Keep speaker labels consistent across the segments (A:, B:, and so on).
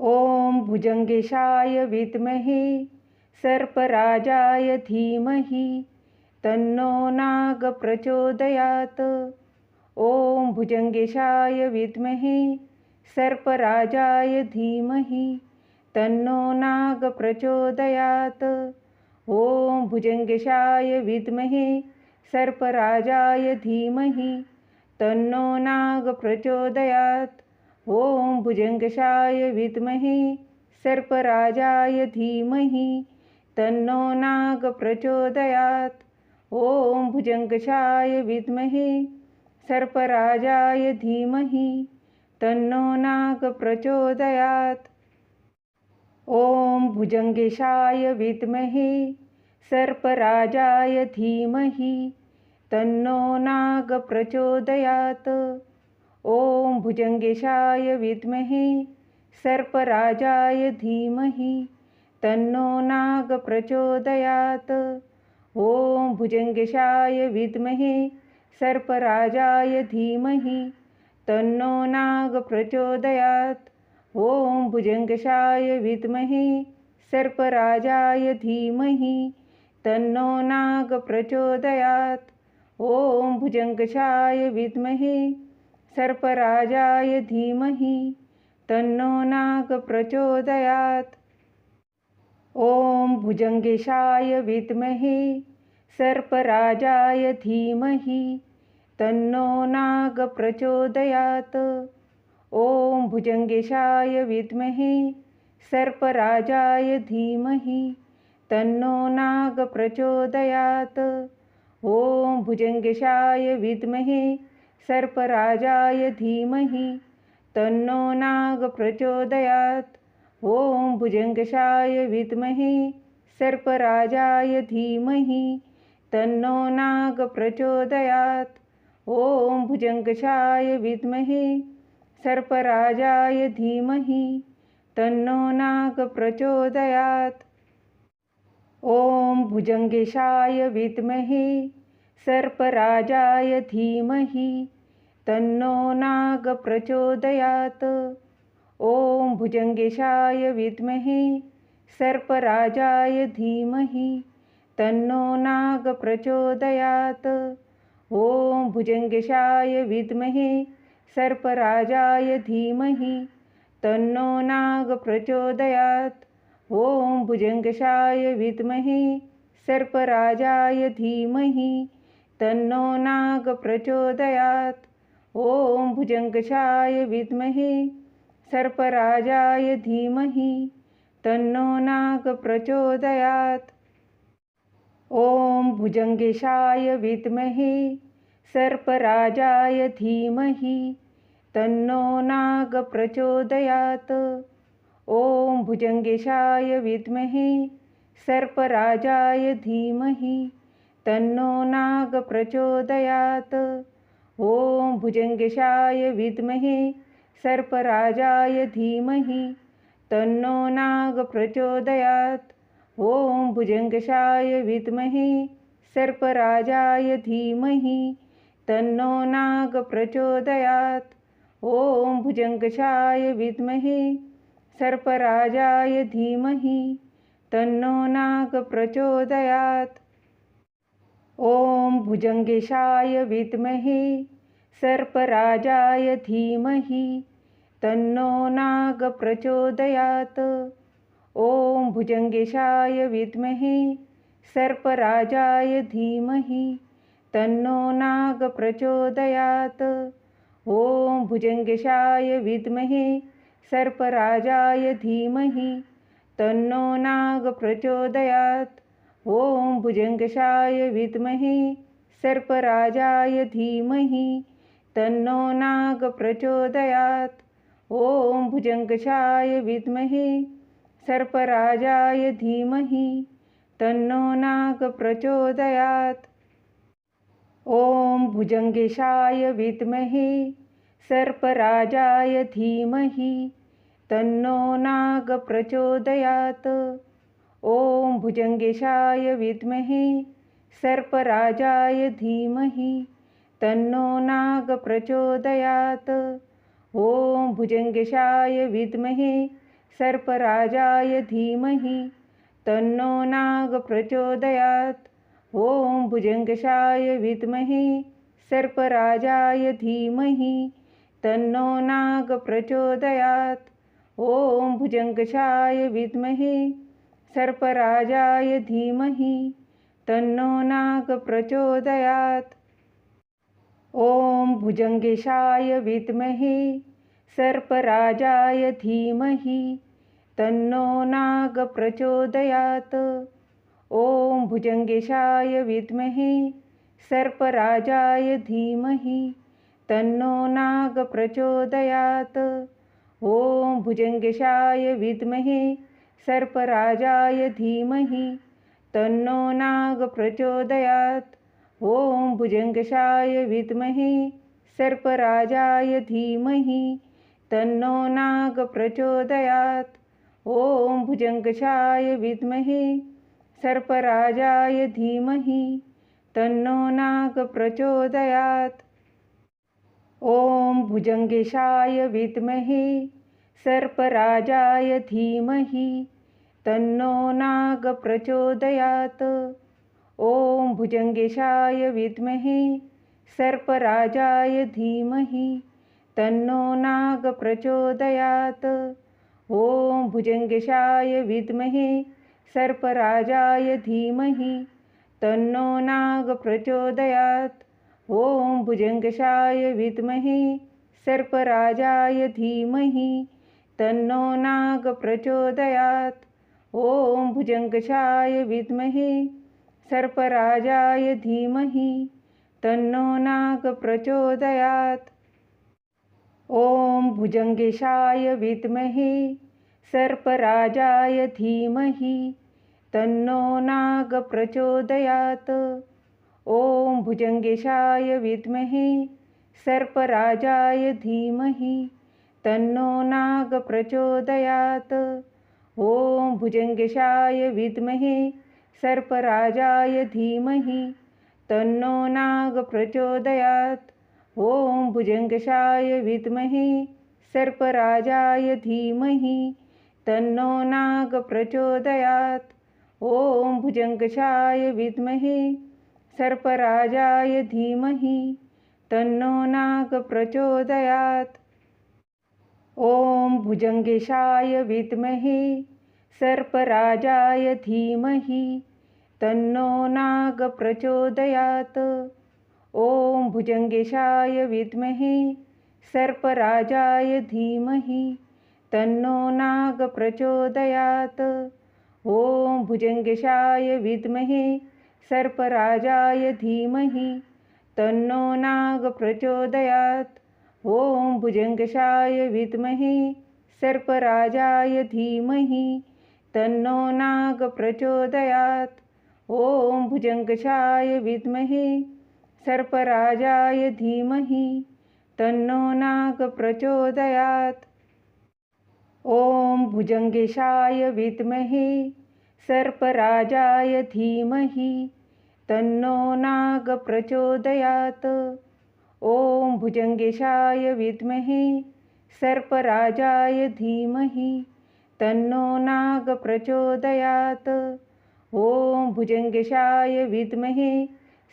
A: ॐ भुजङ्गेशाय विद्महे, सर्पराजाय धीमहि, तन्नो नाग प्रचोदयात्। ॐ भुजङ्गेशाय विद्महे, सर्पराजाय धीमहि, तन्नो नाग प्रचोदयात्। ॐ भुजङ्गेशाय विद्महे, सर्पराजाय धीमहि, तन्नो नाग प्रचोदयात्। ॐ भुजङ्गशाय विद्महे, सर्पराजाय धीमहि, तन्नो नाग प्रचोदयात्। ॐ भुजङ्गशाय विद्महे, सर्पराजाय धीमहि, तन्नो नाग प्रचोदयात्। ॐ भुजङ्गेशाय विद्महे, सर्पराजाय धीमहि, तन्नो नाग प्रचोदयात्। ॐ भुजङ्गेशाय विद्महे, सर्पराजाय धीमहि, तन्नो नाग प्रचोदयात्। ॐ भुजङ्गेशाय विद्महे, सर्पराजाय धीमहि, तन्नो नाग प्रचोदयात्। ॐ भुजङ्गशाय विद्महे, सर्पराजाय धीमहि, तन्नो नाग प्रचोदयात्। ॐ भुजङ्गशाय विद्महे सर्पराजाय धीमहि, तन्नो नाग प्रचोदयात्। ॐ भुजङ्गेशाय विद्महे, सर्पराजाय धीमहि, तन्नो नाग प्रचोदयात्। ॐ भुजङ्गेशाय विद्महे, सर्पराजाय धीमहि, तन्नो नाग प्रचोदयात्। ॐ भुजङ्गेशाय विद्महे सर्पराजाय धीमहि, तन्नो नाग प्रचोदयात् ॐ भुजङ्गशाय विद्महे, सर्पराजाय धीमहि, तन्नो नाग प्रचोदयात् ॐ भुजङ्गशाय विद्महे, सर्पराजाय धीमहि, तन्नो नाग प्रचोदयात् ॐ भुजङ्गेशाय विद्महे, सर्पराजाय धीमहि तन्नो नाग प्रचोदयात् ॐ भुजङ्गेशाय विद्महे, सर्पराजाय धीमहि, तन्नो नाग प्रचोदयात् ॐ भुजङ्गेशाय विद्महे, सर्पराजाय धीमहि, तन्नो नाग प्रचोदयात् ॐ भुजङ्गशाय विद्महे, सर्पराजाय धीमहि, तन्नो नाग प्रचोदयात् ॐ भुजङ्गशाय विद्महे, सर्पराजाय धीमहि, तन्नो नाग प्रचोदयात्। ॐ भुजङ्गेशाय विद्महे, सर्पराजाय धीमहि, तन्नो नाग प्रचोदयात्। ॐ भुजङ्गेशाय विद्महे, सर्पराजाय धीमहि, तन्नो नाग प्रचोदयात्। ॐ भुजङ्गेशाय विद्महे, सर्पराजाय धीमहि, तन्नो नाग प्रचोदयात्। ॐ भुजङ्गशाय विद्महे, सर्पराजाय धीमहि, तन्नो नाग प्रचोदयात्। ॐ भुजङ्गशाय विद्महे, सर्पराजाय धीमहि, तन्नो नाग प्रचोदयात्। ॐ भुजङ्गेशाय विद्महे, सर्पराजाय धीमहि, तन्नो नाग प्रचोदयात्। ॐ भुजङ्गेशाय विद्महे, सर्पराजाय धीमहि, तन्नो नाग प्रचोदयात्। ॐ भुजङ्गेशाय विद्महे, सर्पराजाय धीमहि, तन्नो नाग प्रचोदयात्। ॐ भुजङ्गशाय विद्महे, सर्पराजाय धीमहि, तन्नो नाग प्रचोदयात्। ॐ भुजङ्गशाय विद्महे, सर्पराजाय धीमहि, तन्नो नाग प्रचोदयात्। ॐ भुजङ्गेशाय विद्महे, सर्पराजाय धीमहि, तन्नो नाग प्रचोदयात्। ॐ भुजङ्गेशाय विद्महे, सर्पराजाय धीमहि, तन्नो नाग प्रचोदयात्। ॐ भुजङ्गेशाय विद्महे, सर्पराजाय धीमहि, तन्नो नाग प्रचोदयात्। ॐ भुजङ्गशाय विद्महे, सर्पराजाय धीमहि, तन्नो नाग प्रचोदयात्। ॐ भुजङ्गशाय विद्महे सर्पराजाय धीमहि, तन्नो नाग प्रचोदयात्। ॐ भुजङ्गेशाय विद्महे, सर्पराजाय धीमहि, तन्नो नाग प्रचोदयात्। ॐ भुजङ्गेशाय विद्महे, सर्पराजाय धीमहि, तन्नो नाग प्रचोदयात्। ॐ भुजङ्गेशाय विद्महे सर्पराजाय धीमहि, तन्नो नाग प्रचोदयात्। ॐ भुजङ्गशाय विद्महे, सर्पराजाय धीमहि, तन्नो नाग प्रचोदयात्। ॐ भुजङ्गशाय विद्महे, सर्पराजाय धीमहि, तन्नो नाग प्रचोदयात्। ॐ भुजङ्गेशाय विद्महे सर्पराजाय धीमहि, तन्नो नाग प्रचोदयात् ॐ भुजङ्गेशाय विद्महे, सर्पराजाय धीमहि, तन्नो नाग प्रचोदयात् ॐ भुजङ्गेशाय विद्महे, सर्पराजाय धीमहि, तन्नो नाग प्रचोदयात् ॐ भुजङ्गशाय विद्महे, सर्पराजाय धीमहि तन्नो नाग प्रचोदयात्। ॐ भुजङ्गशाय विद्महे, सर्पराजाय धीमहि, तन्नो नाग प्रचोदयात्। ॐ भुजङ्गेशाय विद्महे, सर्पराजाय धीमहि, तन्नो नाग प्रचोदयात्। ॐ भुजङ्गेशाय विद्महे, सर्पराजाय धीमहि। तन्नो नाग प्रचोदयात्। ॐ भुजङ्गेशाय विद्महे, सर्पराजाय धीमहि, तन्नो नाग प्रचोदयात्। ॐ भुजङ्गशाय विद्महे, सर्पराजाय धीमहि, तन्नो नाग प्रचोदयात्। ॐ भुजङ्गशाय विद्महे, सर्पराजाय धीमहि, तन्नो नाग प्रचोदयात्। ॐ भुजङ्गेशाय विद्महे, सर्पराजाय धीमहि, तन्नो नाग प्रचोदयात्। ॐ भुजङ्गेशाय विद्महे, सर्पराजाय धीमहि, तन्नो नाग प्रचोदयात्। ॐ भुजङ्गेशाय विद्महे, सर्पराजाय धीमहि, तन्नो नाग प्रचोदयात्। ॐ भुजङ्गशाय विद्महे, सर्पराजाय धीमहि, तन्नो नाग प्रचोदयात्। ॐ भुजङ्गशाय विद्महे, सर्पराजाय धीमहि, तन्नो नाग प्रचोदयात्। ॐ भुजङ्गेशाय विद्महे, सर्पराजाय धीमहि, तन्नो नाग प्रचोदयात्। ॐ भुजङ्गेशाय विद्महे, सर्पराजाय धीमहि, तन्नो नाग प्रचोदयात्। ॐ भुजङ्गशाय विद्महे,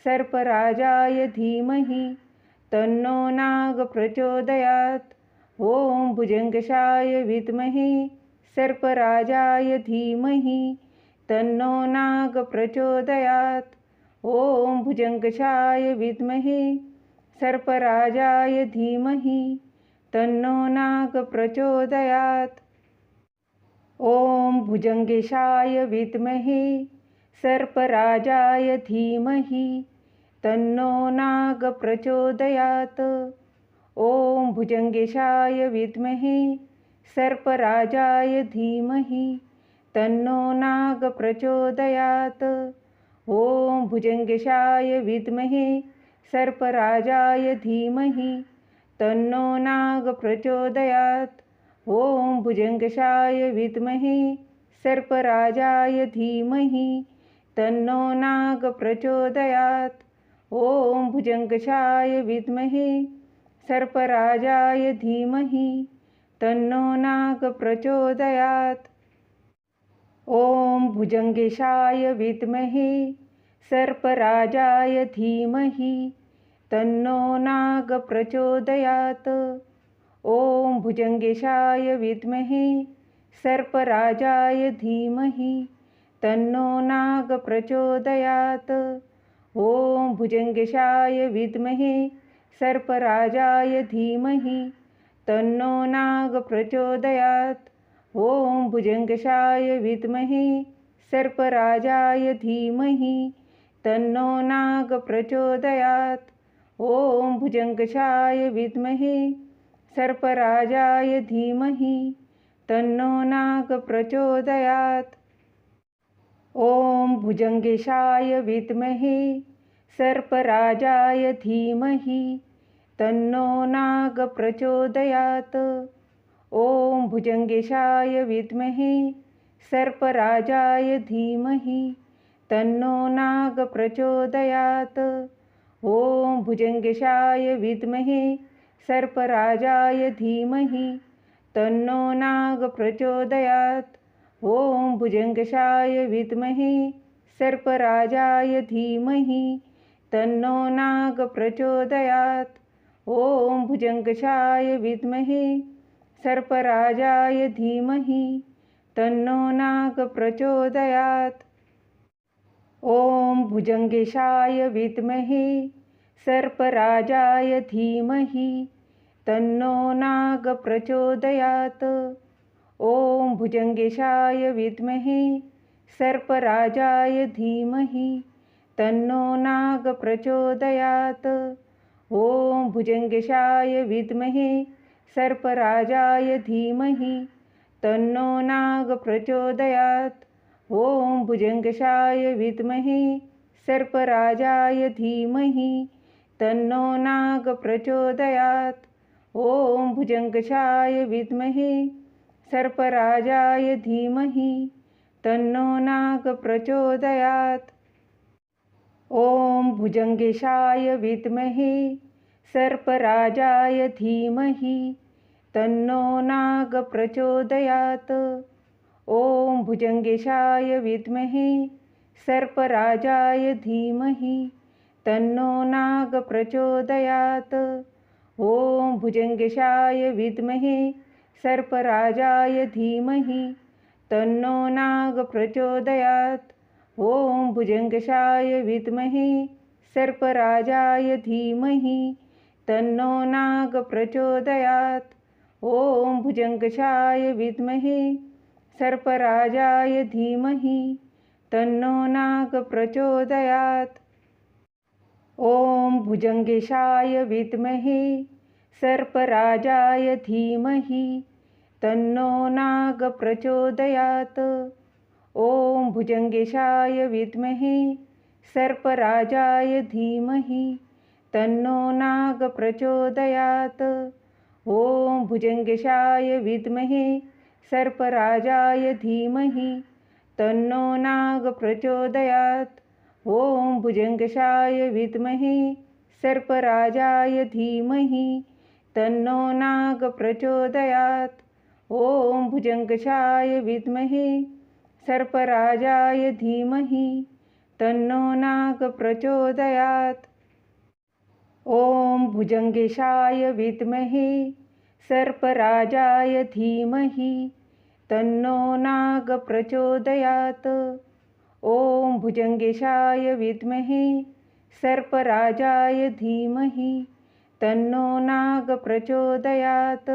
A: सर्पराजाय धीमहि, तन्नो नाग प्रचोदयात्। ॐ भुजङ्गशाय विद्महे, सर्पराजाय धीमहि, तन्नो नाग प्रचोदयात्। ॐ भुजङ्गशाय विद्महे सर्पराजाय धीमहि, तन्नो नाग प्रचोदयात्। ॐ भुजङ्गेशाय विद्महे, सर्पराजाय धीमहि, तन्नो नाग प्रचोदयात्। ॐ भुजङ्गेशाय विद्महे, सर्पराजाय धीमहि, तन्नो नाग प्रचोदयात्। ॐ भुजङ्गेशाय विद्महे सर्पराजाय धीमहि, तन्नो नाग प्रचोदयात् ॐ भुजङ्गशाय विद्महे, सर्पराजाय धीमहि, तन्नो नाग प्रचोदयात् ॐ भुजङ्गशाय विद्महे, सर्पराजाय धीमहि, तन्नो नाग प्रचोदयात् ॐ भुजङ्गेशाय विद्महे सर्पराजाय धीमहि, तन्नो नाग प्रचोदयात् ॐ भुजङ्गेशाय विद्महे, सर्पराजाय धीमहि, तन्नो नाग प्रचोदयात् ॐ भुजङ्गेशाय विद्महे, सर्पराजाय धीमहि, तन्नो नाग प्रचोदयात् ॐ भुजङ्गशाय विद्महे, सर्पराजाय धीमहि तन्नो नाग प्रचोदयात्। ॐ भुजङ्गशाय विद्महे, सर्पराजाय धीमहि, तन्नो नाग प्रचोदयात्। ॐ भुजङ्गेशाय विद्महे, सर्पराजाय धीमहि, तन्नो नाग प्रचोदयात्। ॐ भुजङ्गेशाय विद्महे, सर्पराजाय धीमहि तन्नो नाग प्रचोदयात्। ॐ भुजङ्गेशाय विद्महे, सर्पराजाय धीमहि, तन्नो नाग प्रचोदयात्। ॐ भुजङ्गशाय विद्महे, सर्पराजाय धीमहि, तन्नो नाग प्रचोदयात्। ॐ भुजङ्गशाय विद्महे, सर्पराजाय धीमहि, तन्नो नाग प्रचोदयात्। ॐ भुजङ्गेशाय विद्महे सर्पराजाय धीमहि तन्नो नाग प्रचोदयात् ॐ भुजङ्गेशाय विद्महे सर्पराजाय धीमहि तन्नो नाग प्रचोदयात् ॐ भुजङ्गेशाय विद्महे सर्पराजाय धीमहि तन्नो नाग प्रचोदयात् ॐ भुजङ्गशाय विद्महे, सर्पराजाय धीमहि, तन्नो नाग प्रचोदयात्। ॐ भुजङ्गशाय विद्महे, सर्पराजाय धीमहि, तन्नो नाग प्रचोदयात्। ॐ भुजङ्गेशाय विद्महे, सर्पराजाय धीमहि, तन्नो नाग प्रचोदयात्। ॐ भुजङ्गेशाय विद्महे, सर्पराजाय धीमहि, तन्नो नाग प्रचोदयात्। ॐ भुजङ्गेशाय विद्महे, सर्पराजाय धीमहि, तन्नो नाग प्रचोदयात्। ॐ भुजङ्गशाय विद्महे, सर्पराजाय धीमहि, तन्नो नाग प्रचोदयात्। ॐ भुजङ्गशाय विद्महे सर्पराजाय धीमहि, तन्नो नाग प्रचोदयात् ॐ भुजङ्गेशाय विद्महे, सर्पराजाय धीमहि, तन्नो नाग प्रचोदयात् ॐ भुजङ्गेशाय विद्महे, सर्पराजाय धीमहि, तन्नो नाग प्रचोदयात् ॐ भुजङ्गेशाय विद्महे सर्पराजाय धीमहि, तन्नो नाग प्रचोदयात्। ॐ भुजङ्गशाय विद्महे, सर्पराजाय धीमहि, तन्नो नाग प्रचोदयात्। ॐ भुजङ्गशाय विद्महे, सर्पराजाय धीमहि, तन्नो नाग प्रचोदयात्। ॐ भुजङ्गेशाय विद्महे सर्पराजाय धीमहि, तन्नो नाग प्रचोदयात्। ॐ भुजङ्गेशाय विद्महे, सर्पराजाय धीमहि, तन्नो नाग प्रचोदयात्।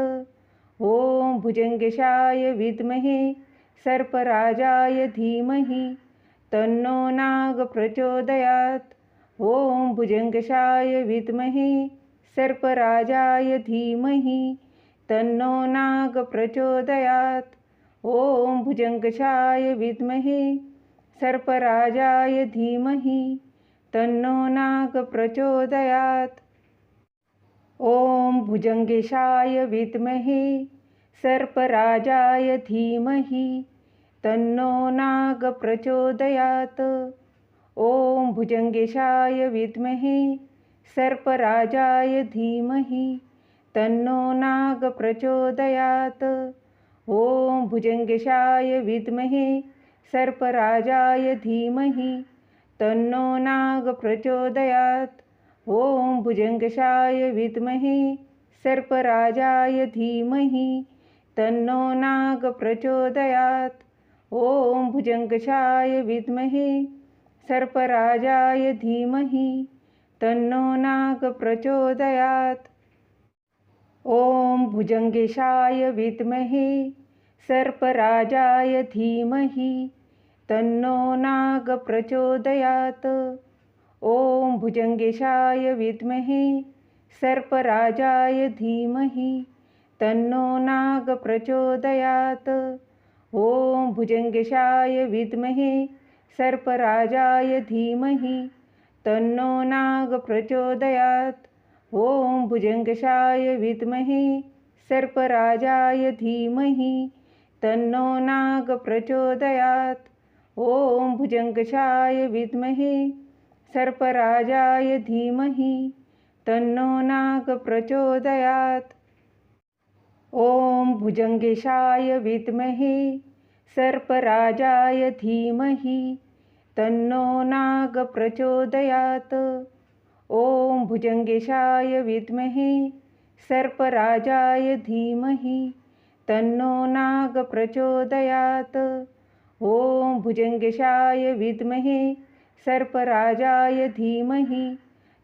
A: ॐ भुजङ्गशाय विद्महे, सर्पराजाय धीमहि, तन्नो नाग प्रचोदयात्। ॐ भुजङ्गशाय विद्महे, सर्पराजाय धीमहि तन्नो नाग प्रचोदयात्। ॐ भुजङ्गशाय विद्महे, सर्पराजाय धीमहि, तन्नो नाग प्रचोदयात्। ॐ भुजङ्गेशाय विद्महे, सर्पराजाय धीमहि, तन्नो नाग प्रचोदयात्। ॐ भुजङ्गेशाय विद्महे, सर्पराजाय धीमहि तन्नो नाग प्रचोदयात्। ॐ भुजङ्गेशाय विद्महे, सर्पराजाय धीमहि, तन्नो नाग प्रचोदयात्। ॐ भुजङ्गशाय विद्महे, सर्पराजाय धीमहि, तन्नो नाग प्रचोदयात्। ॐ भुजङ्गशाय विद्महे, सर्पराजाय धीमहि, तन्नो नाग प्रचोदयात्। ॐ भुजङ्गेशाय विद्महे, सर्पराजाय धीमहि, तन्नो नाग प्रचोदयात् ॐ भुजङ्गेशाय विद्महे, सर्पराजाय धीमहि, तन्नो नाग प्रचोदयात् ॐ भुजङ्गेशाय विद्महे, सर्पराजाय धीमहि, तन्नो नाग प्रचोदयात् ॐ भुजङ्गशाय विद्महे, सर्पराजाय धीमहि, तन्नो नाग प्रचोदयात्। ॐ भुजङ्गशाय विद्महे, सर्पराजाय धीमहि, तन्नो नाग प्रचोदयात्। ॐ भुजङ्गेशाय विद्महे, सर्पराजाय धीमहि, तन्नो नाग प्रचोदयात्। ॐ भुजङ्गेशाय विद्महे, सर्पराजाय धीमहि, तन्नो नाग प्रचोदयात्। ॐ भुजङ्गेशाय विद्महे, सर्पराजाय धीमहि,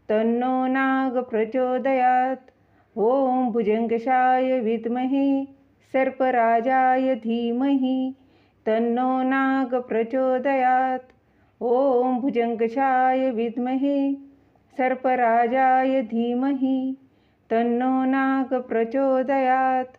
A: तन्नो नाग प्रचोदयात्। ॐ भुजङ्गशाय विद्महे, सर्पराजाय धीमहि, तन्नो नाग प्रचोदयात्। ॐ भुजङ्गशाय विद्महे सर्पराजाय धीमहि तन्नो नाग प्रचोदयात्